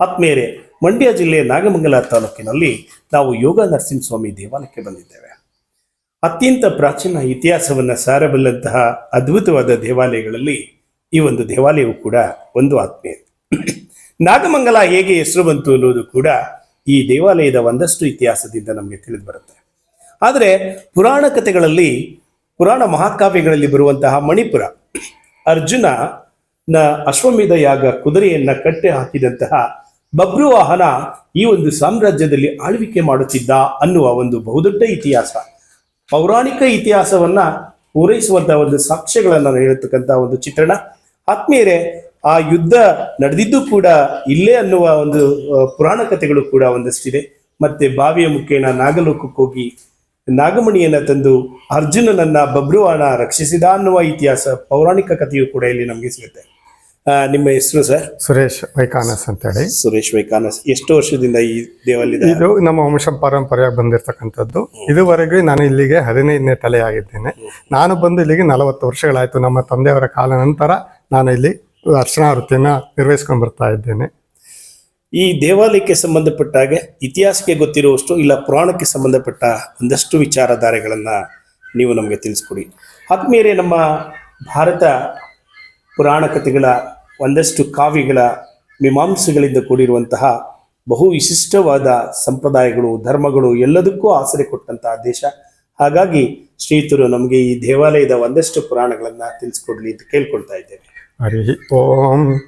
ಆತ್ಮೀಯರೇ ಮಂಡ್ಯ ಜಿಲ್ಲೆ ನಾಗಮಂಗಲ ತಾಲೂಕಿನಲ್ಲಿ ನಾವು ಯೋಗ ನರಸಿಂಹಸ್ವಾಮಿ ದೇವಾಲಯಕ್ಕೆ ಬಂದಿದ್ದೇವೆ. ಅತ್ಯಂತ ಪ್ರಾಚೀನ ಇತಿಹಾಸವನ್ನು ಸಾರಬಲ್ಲಂತಹ ಅದ್ಭುತವಾದ ದೇವಾಲಯಗಳಲ್ಲಿ ಈ ಒಂದು ದೇವಾಲಯವು ಕೂಡ ಒಂದು ಆತ್ಮೀಯ. ನಾಗಮಂಗಲ ಹೇಗೆ ಹೆಸರು ಬಂತು ಅನ್ನೋದು ಕೂಡ ಈ ದೇವಾಲಯದ ಒಂದಷ್ಟು ಇತಿಹಾಸದಿಂದ ನಮಗೆ ತಿಳಿದು ಬರುತ್ತೆ ಆದರೆ ಪುರಾಣ ಕಥೆಗಳಲ್ಲಿ, ಪುರಾಣ ಮಹಾಕಾವ್ಯಗಳಲ್ಲಿ ಬರುವಂತಹ ಮಣಿಪುರ ಅರ್ಜುನ ನ ಅಶ್ವಮೇಧ ಯಾಗ ಕುದುರೆಯನ್ನು ಕಟ್ಟೆ ಹಾಕಿದಂತಹ ಬಬ್ರುವಾಹನ ಈ ಒಂದು ಸಾಮ್ರಾಜ್ಯದಲ್ಲಿ ಆಳ್ವಿಕೆ ಮಾಡುತ್ತಿದ್ದ ಅನ್ನುವ ಒಂದು ಬಹುದೊಡ್ಡ ಇತಿಹಾಸ. ಪೌರಾಣಿಕ ಇತಿಹಾಸವನ್ನ ಪೂರೈಸುವಂತಹ ಒಂದು ಸಾಕ್ಷ್ಯಗಳನ್ನ ಹೇಳತಕ್ಕಂಥ ಒಂದು ಚಿತ್ರಣ. ಆತ್ಮೀಯರೇ, ಆ ಯುದ್ಧ ನಡೆದಿದ್ದು ಕೂಡ ಇಲ್ಲೇ ಅನ್ನುವ ಒಂದು ಪುರಾಣ ಕಥೆಗಳು ಕೂಡ ಒಂದಷ್ಟಿದೆ. ಮತ್ತೆ ಬಾವಿಯ ಮುಖೇನ ನಾಗಲೋಕಕ್ಕೆ ಹೋಗಿ ನಾಗಮಣಿಯನ್ನ ತಂದು ಅರ್ಜುನನನ್ನ ಬಬ್ರುವಾಣ ರಕ್ಷಿಸಿದ ಅನ್ನುವ ಇತಿಹಾಸ ಪೌರಾಣಿಕ ಕಥೆಯು ಕೂಡ ಇಲ್ಲಿ ನಮಗೆ ಸಿಗುತ್ತೆ. ನಿಮ್ಮ ಹೆಸರು ಸರ್? ಸುರೇಶ್ ವೈಕಾನಸ್ ಅಂತೇಳಿ. ಸುರೇಶ್ ವೈಕಾನಸ್. ಎಷ್ಟು ವರ್ಷದಿಂದ ಈ ದೇವಾಲಯ ಇದು ನಮ್ಮ ವಂಶ ಪರಂಪರೆಯಾಗಿ ಬಂದಿರತಕ್ಕಂಥದ್ದು. ಇದುವರೆಗೂ ನಾನು ಇಲ್ಲಿಗೆ ಹದಿನೈದನೇ ತಲೆ ಆಗಿದ್ದೇನೆ ನಾನು ಬಂದು ಇಲ್ಲಿಗೆ ನಲವತ್ತು ವರ್ಷಗಳಾಯಿತು. ನಮ್ಮ ತಂದೆಯವರ ಕಾಲ ನಂತರ ನಾನು ಇಲ್ಲಿ ಅರ್ಚನಾ ವೃತ್ತಿಯನ್ನು ನಿರ್ವಹಿಸ್ಕೊಂಡು ಬರ್ತಾ ಇದ್ದೇನೆ. ಈ ದೇವಾಲಯಕ್ಕೆ ಸಂಬಂಧಪಟ್ಟ ಹಾಗೆ ಇತಿಹಾಸಕ್ಕೆ ಗೊತ್ತಿರುವಷ್ಟು ಇಲ್ಲ ಪುರಾಣಕ್ಕೆ ಸಂಬಂಧಪಟ್ಟ ಒಂದಷ್ಟು ವಿಚಾರಧಾರೆಗಳನ್ನ ನೀವು ನಮಗೆ ತಿಳಿಸ್ಕೊಡಿ. ಆತ್ಮೀಯರೇ ನಮ್ಮ ಭಾರತ ಪುರಾಣ ಕಥೆಗಳ ಒಂದಷ್ಟು ಕಾವ್ಯಗಳ ಮೀಮಾಂಸೆಗಳಿಂದ ಕೂಡಿರುವಂತಹ ಬಹು ವಿಶಿಷ್ಟವಾದ ಸಂಪ್ರದಾಯಗಳು, ಧರ್ಮಗಳು ಎಲ್ಲದಕ್ಕೂ ಆಸರೆ ಕೊಟ್ಟಂತಹ ದೇಶ. ಹಾಗಾಗಿ ಶ್ರೀತರು ನಮಗೆ ಈ ದೇವಾಲಯದ ಒಂದಷ್ಟು ಪುರಾಣಗಳನ್ನ ತಿಳಿಸ್ಕೊಡ್ಲಿ ಅಂತ ಕೇಳ್ಕೊಳ್ತಾ ಇದ್ದೇವೆ. ಹರಿ ಓಂ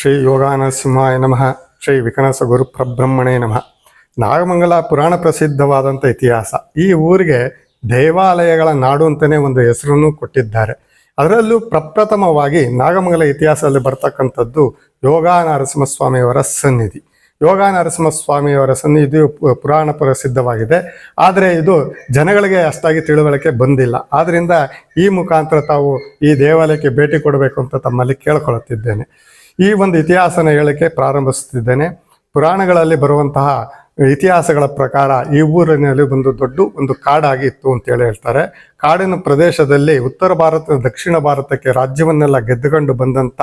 ಶ್ರೀ ಯೋಗಾನರಸಿಂಹಾಯ ನಮಃ. ಶ್ರೀ ವಿಕನಸ ಗುರು ಪ್ರಬ್ರಹ್ಮಣೇ ನಮಃ. ನಾಗಮಂಗಲ ಪುರಾಣ ಪ್ರಸಿದ್ಧವಾದಂಥ ಇತಿಹಾಸ. ಈ ಊರಿಗೆ ದೇವಾಲಯಗಳ ನಾಡು ಅಂತಲೇ ಒಂದು ಹೆಸರನ್ನು ಕೊಟ್ಟಿದ್ದಾರೆ. ಅದರಲ್ಲೂ ಪ್ರಪ್ರಥಮವಾಗಿ ನಾಗಮಂಗಲ ಇತಿಹಾಸದಲ್ಲಿ ಬರ್ತಕ್ಕಂಥದ್ದು ಯೋಗ ನರಸಿಂಹಸ್ವಾಮಿಯವರ ಸನ್ನಿಧಿ. ಯೋಗ ನರಸಿಂಹಸ್ವಾಮಿಯವರ ಸನ್ನಿಧಿಯು ಪು- ಪುರಾಣ ಪ್ರಸಿದ್ಧವಾಗಿದೆ. ಆದರೆ ಇದು ಜನಗಳಿಗೆ ಅಷ್ಟಾಗಿ ತಿಳುವಳಿಕೆ ಬಂದಿಲ್ಲ. ಆದ್ದರಿಂದ ಈ ಮುಖಾಂತರ ತಾವು ಈ ದೇವಾಲಯಕ್ಕೆ ಭೇಟಿ ಕೊಡಬೇಕು ಅಂತ ತಮ್ಮಲ್ಲಿ ಕೇಳ್ಕೊಳ್ಳುತ್ತಿದ್ದೇನೆ ಈ ಒಂದು ಇತಿಹಾಸನ ಹೇಳಕ್ಕೆ ಪ್ರಾರಂಭಿಸುತ್ತಿದ್ದೇನೆ. ಪುರಾಣಗಳಲ್ಲಿ ಬರುವಂತಹ ಇತಿಹಾಸಗಳ ಪ್ರಕಾರ ಈ ಊರಿನಲ್ಲಿ ಒಂದು ದೊಡ್ಡ ಒಂದು ಕಾಡಾಗಿತ್ತು ಅಂತೇಳಿ ಹೇಳ್ತಾರೆ. ಕಾಡಿನ ಪ್ರದೇಶದಲ್ಲಿ ಉತ್ತರ ಭಾರತ, ದಕ್ಷಿಣ ಭಾರತಕ್ಕೆ ರಾಜ್ಯವನ್ನೆಲ್ಲ ಗೆದ್ದುಕೊಂಡು ಬಂದಂಥ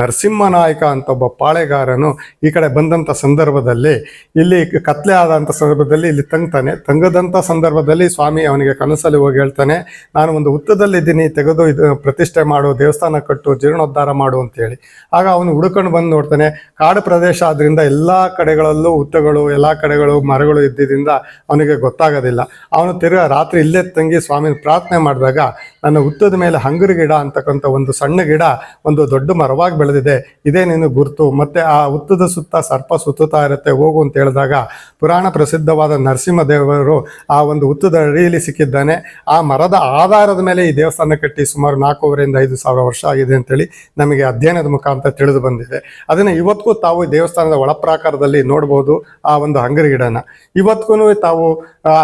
ನರಸಿಂಹನಾಯಕ ಅಂತ ಒಬ್ಬ ಪಾಳೆಗಾರನು ಈ ಕಡೆ ಬಂದಂಥ ಸಂದರ್ಭದಲ್ಲಿ, ಇಲ್ಲಿ ಕತ್ಲೆ ಆದಂಥ ಸಂದರ್ಭದಲ್ಲಿ ಇಲ್ಲಿ ತಂಗ್ತಾನೆ. ತಂಗದಂಥ ಸಂದರ್ಭದಲ್ಲಿ ಸ್ವಾಮಿ ಅವನಿಗೆ ಕನಸಲ್ಲಿ ಹೋಗಿ ಹೇಳ್ತಾನೆ, ನಾನು ಒಂದು ಹುತ್ತದಲ್ಲಿದ್ದೀನಿ, ತೆಗೆದು ಇದು ಪ್ರತಿಷ್ಠೆ ಮಾಡು, ದೇವಸ್ಥಾನ ಕಟ್ಟು, ಜೀರ್ಣೋದ್ಧಾರ ಮಾಡು ಅಂತೇಳಿ ಆಗ ಅವನು ಹುಡುಕೊಂಡು ಬಂದು ನೋಡ್ತಾನೆ, ಕಾಡು ಪ್ರದೇಶ ಆದ್ರಿಂದ ಎಲ್ಲ ಕಡೆಗಳಲ್ಲೂ ಹುತ್ತಗಳು, ಎಲ್ಲ ಕಡೆಗಳು ಮರಗಳು ಇದ್ದಿದ್ದರಿಂದ ಅವನಿಗೆ ಗೊತ್ತಾಗೋದಿಲ್ಲ. ಅವನು ತಿರ್ಗಾ ರಾತ್ರಿ ಇಲ್ಲೇ ತಂಗಿ ಸ್ವಾಮಿ ಪ್ರಾರ್ಥನೆ ಮಾಡಿದಾಗ ನನ್ನ ಹುತ್ತದ ಮೇಲೆ ಹಂಗರು ಗಿಡ ಅಂತಕ್ಕಂಥ ಒಂದು ಸಣ್ಣ ಗಿಡ ಒಂದು ದೊಡ್ಡ ಮರವಾಗಿ ಬೆಳೆದಿದೆ. ಇದೇ ನೀನು ಗುರುತು. ಮತ್ತೆ ಆ ಹುತ್ತದ ಸುತ್ತ ಸರ್ಪ ಸುತ್ತುತ್ತಾ ಇರುತ್ತೆ. ಹೋಗು ಅಂತ ಹೇಳಿದಾಗ ಪುರಾಣ ಪ್ರಸಿದ್ಧವಾದ ನರಸಿಂಹದೇವರು ಆ ಒಂದು ಹುತ್ತದ ಅಡಿಯಲ್ಲಿ ಸಿಕ್ಕಿದ್ದಾನೆ. ಆ ಮರದ ಆಧಾರದ ಮೇಲೆ ಈ ದೇವಸ್ಥಾನ ಕಟ್ಟಿ ಸುಮಾರು ನಾಲ್ಕೂವರೆಯಿಂದ ಐದು ಸಾವಿರ ವರ್ಷ ಆಗಿದೆ ಅಂತೇಳಿ ನಮಗೆ ಅಧ್ಯಯನದ ಮುಖಾಂತರ ತಿಳಿದು ಬಂದಿದೆ. ಅದನ್ನು ಇವತ್ತಿಗೂ ತಾವು ದೇವಸ್ಥಾನದ ಒಳಪ್ರಾಕಾರದಲ್ಲಿ ನೋಡ್ಬೋದು ಆ ಒಂದು ಹಂಗರಿ ಗಿಡನ. ಇವತ್ತಿಗೂ ತಾವು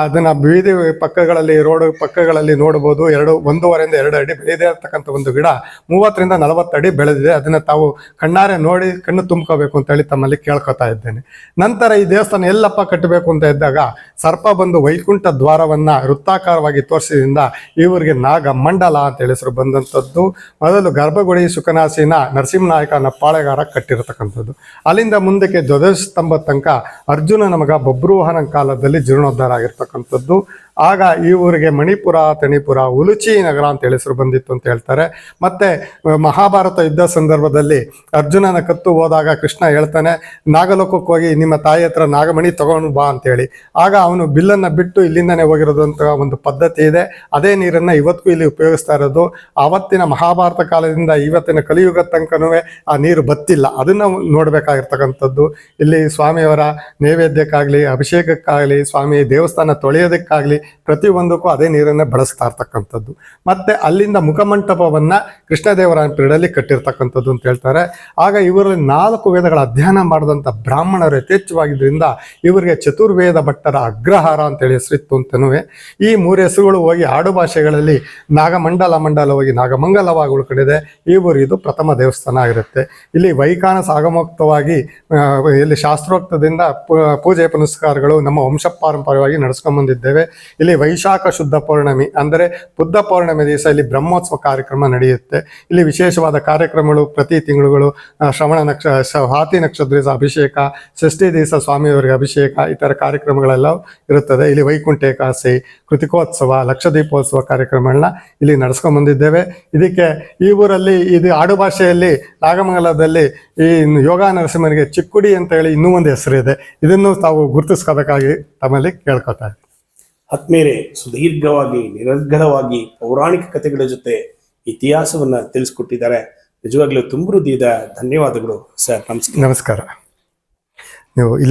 ಅದನ್ನ ಬೀದಿ ಪಕ್ಕಗಳಲ್ಲಿ, ರೋಡ್ ಪಕ್ಕಗಳಲ್ಲಿ ನೋಡ್ಬೋದು ಎರಡು, ಒಂದೂವರೆಯಿಂದ ಎರಡು ಅಡಿ ಬೆಳೆದೇ ಇರತಕ್ಕಂಥ ಒಂದು ಗಿಡ. ಮೂವತ್ತರಿಂದ ನಲವತ್ತು ಅಡಿ ಬೆಳೆದಿದೆ. ಅದನ್ನ ತಾವು ಕಣ್ಣಾರೆ ನೋಡಿ ಕಣ್ಣು ತುಂಬ್ಕೋಬೇಕು ಅಂತ ಹೇಳಿ ತಮ್ಮಲ್ಲಿ ಕೇಳ್ಕೊತಾ ಇದ್ದೇನೆ. ನಂತರ ಈ ದೇವಸ್ಥಾನ ಎಲ್ಲಪ್ಪ ಕಟ್ಟಬೇಕು ಅಂತ ಇದ್ದಾಗ ಸರ್ಪ ಬಂದು ವೈಕುಂಠ ದ್ವಾರವನ್ನ ವೃತ್ತಾಕಾರವಾಗಿ ತೋರಿಸಿದ್ರಿಂದ ಇವರಿಗೆ ನಾಗ ಮಂಡಲ ಅಂತ ಹೆಸರು ಬಂದಂಥದ್ದು. ಮೊದಲು ಗರ್ಭಗುಡಿ ಸುಖನಾಸಿನ ನರಸಿಂಹನಾಯಕನ ಪಾಳೆಗಾರ ಕಟ್ಟಿರತಕ್ಕಂಥದ್ದು. ಅಲ್ಲಿಂದ ಮುಂದಕ್ಕೆ ಧ್ವಜಸ್ತಂಭ ತನಕ ಅರ್ಜುನ ನಮಗ ಬಬ್ರುವಾಹನ ಕಾಲದಲ್ಲಿ ಜೀರ್ಣೋದ್ಧಾರ ಆಗಿರ್ತಕ್ಕಂಥದ್ದು. ಆಗ ಈ ಊರಿಗೆ ಮಣಿಪುರ ತಣಿಪುರ ಉಲುಚಿ ನಗರ ಅಂತ ಹೇಳಿ ಹೆಸರು ಬಂದಿತ್ತು ಅಂತ ಹೇಳ್ತಾರೆ. ಮತ್ತೆ ಮಹಾಭಾರತ ಯುದ್ಧ ಸಂದರ್ಭದಲ್ಲಿ ಅರ್ಜುನನ ಕತ್ತು ಹೋದಾಗ ಕೃಷ್ಣ ಹೇಳ್ತಾನೆ, ನಾಗಲೋಕಕ್ಕೆ ಹೋಗಿ ನಿಮ್ಮ ತಾಯಿ ಹತ್ರ ನಾಗಮಣಿ ತಗೊಂಡು ಬಾ ಅಂತೇಳಿ ಆಗ ಅವನು ಬಿಲ್ಲನ್ನು ಬಿಟ್ಟು ಇಲ್ಲಿಂದನೇ ಹೋಗಿರೋದು ಅಂತ ಒಂದು ಪದ್ಧತಿ ಇದೆ. ಅದೇ ನೀರನ್ನು ಇವತ್ತಿಗೂ ಇಲ್ಲಿ ಉಪಯೋಗಿಸ್ತಾ ಇರೋದು. ಆವತ್ತಿನ ಮಹಾಭಾರತ ಕಾಲದಿಂದ ಇವತ್ತಿನ ಕಲಿಯುಗ ತನಕನೂ ಆ ನೀರು ಬತ್ತಿಲ್ಲ. ಅದನ್ನು ನೋಡಬೇಕಾಗಿರ್ತಕ್ಕಂಥದ್ದು. ಇಲ್ಲಿ ಸ್ವಾಮಿಯವರ ನೈವೇದ್ಯಕ್ಕಾಗಲಿ, ಅಭಿಷೇಕಕ್ಕಾಗಲಿ, ಸ್ವಾಮಿ ದೇವಸ್ಥಾನ ತೊಳೆಯೋದಕ್ಕಾಗಲಿ ಪ್ರತಿಯೊಂದಕ್ಕೂ ಅದೇ ನೀರನ್ನೇ ಬಳಸ್ತಾ ಇರ್ತಕ್ಕಂಥದ್ದು ಮತ್ತೆ ಅಲ್ಲಿಂದ ಮುಖಮಂಟಪವನ್ನ ಕೃಷ್ಣದೇವರಾಯನ ಪೀರಿಯಡಲ್ಲಿ ಕಟ್ಟಿರ್ತಕ್ಕಂಥದ್ದು ಅಂತ ಹೇಳ್ತಾರೆ. ಆಗ ಇವರಲ್ಲಿ ನಾಲ್ಕು ವೇದಗಳ ಅಧ್ಯಯನ ಮಾಡಿದಂಥ ಬ್ರಾಹ್ಮಣರು ಯಥೇಚ್ಛವಾಗಿದ್ದರಿಂದ ಇವರಿಗೆ ಚತುರ್ವೇದ ಭಟ್ಟರ ಅಗ್ರಹಾರ ಅಂತೇಳಿ ಹೆಸರಿತ್ತು ಅಂತನೂ ಈ ಮೂರು ಹೆಸರುಗಳು ಹೋಗಿ ಆಡು ಭಾಷೆಗಳಲ್ಲಿ ನಾಗಮಂಡಲ ಮಂಡಲವಾಗಿ ನಾಗಮಂಗಲವಾಗಿ ಉಳ್ಕೊಂಡಿದೆ ಊರು ಇದು ಪ್ರಥಮ ದೇವಸ್ಥಾನ ಆಗಿರುತ್ತೆ. ಇಲ್ಲಿ ವೈಕಾನ ಸಾಗಮೋಕ್ತವಾಗಿ ಇಲ್ಲಿ ಶಾಸ್ತ್ರೋಕ್ತದಿಂದ ಪೂಜೆ ಪುನಸ್ಕಾರಗಳು ನಮ್ಮ ವಂಶ ಪಾರಂಪರ್ಯವಾಗಿ ನಡೆಸ್ಕೊಂಡ್ ಬಂದಿದ್ದೇವೆ ಇಲ್ಲಿ ವೈಶಾಖ ಶುದ್ಧ ಪೌರ್ಣಮಿ ಅಂದ್ರೆ ಬುದ್ಧ ಪೌರ್ಣಿಮೆ ದಿವಸ ಇಲ್ಲಿ ಬ್ರಹ್ಮೋತ್ಸವ ಕಾರ್ಯಕ್ರಮ ನಡೆಯುತ್ತೆ. ಇಲ್ಲಿ ವಿಶೇಷವಾದ ಕಾರ್ಯಕ್ರಮಗಳು ಪ್ರತಿ ತಿಂಗಳುಗಳು ಶ್ರವಣ ನಕ್ಷ ಸ್ವಾತಿ ನಕ್ಷತ್ರ ದಿವಸ ಅಭಿಷೇಕ ಷಷ್ಠಿ ದಿವಸ ಸ್ವಾಮಿಯವರಿಗೆ ಅಭಿಷೇಕ, ಈ ಥರ ಕಾರ್ಯಕ್ರಮಗಳೆಲ್ಲ ಇರುತ್ತದೆ. ಇಲ್ಲಿ ವೈಕುಂಠ ಏಕಾದಶಿ ಕೃತಿಕೋತ್ಸವ ಲಕ್ಷ ದೀಪೋತ್ಸವ ಕಾರ್ಯಕ್ರಮಗಳನ್ನ ಇಲ್ಲಿ ನಡೆಸ್ಕೊಂಡ್ ಬಂದಿದ್ದೇವೆ ಇದಕ್ಕೆ ಈ ಊರಲ್ಲಿ, ಇದು ಆಡು ಭಾಷೆಯಲ್ಲಿ, ನಾಗಮಂಗಲದಲ್ಲಿ ಈ ಯೋಗ ನರಸಿಂಹನಿಗೆ ಚಿಕ್ಕುಡಿ ಅಂತ ಹೇಳಿ ಇನ್ನೂ ಒಂದು ಹೆಸರಿದೆ. ಇದನ್ನು ತಾವು ಗುರುತಿಸ್ಕೋಬೇಕಾಗಿ ತಮ್ಮಲ್ಲಿ ಕೇಳ್ಕೊತಾ ಇದ್ದೀನಿ. ಸುದೀರ್ಘವಾಗಿ ನಿರರ್ಗಳವಾಗಿ ಪೌರಾಣಿಕ ಕಥೆಗಳ ಜೊತೆ ಇತಿಹಾಸವನ್ನ ತಿಳಿಸ್ಕೊಟ್ಟಿದ್ದಾರೆ. ನಿಜವಾಗ್ಲೂ ತುಂಬ ಹೃದಯದ ಧನ್ಯವಾದಗಳು, ಸರ್. ನಮಸ್ಕಾರ. ನಮಸ್ಕಾರ. ನೀವು ಇಲ್ಲಿ